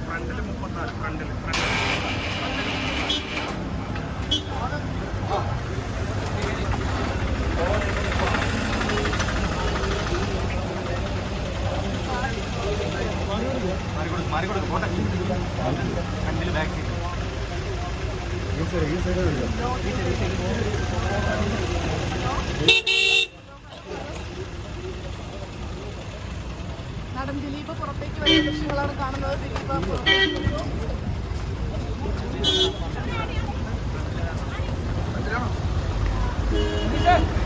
ഫ്രണ്ടിൽ മുപ്പത്തിനാല് ഫ്രണ്ടിൽ ഫ്രണ്ടിൽ മാറിക്കൊടുക്കും പോട്ടെ. ഫ്രണ്ടിൽ ബാക്ക് നടൻ ദിലീപ് പുറത്തേക്ക് വരുന്ന ദൃശ്യങ്ങളാണ് കാണുന്നത്. ദിലീപ് ഇതിലാണ്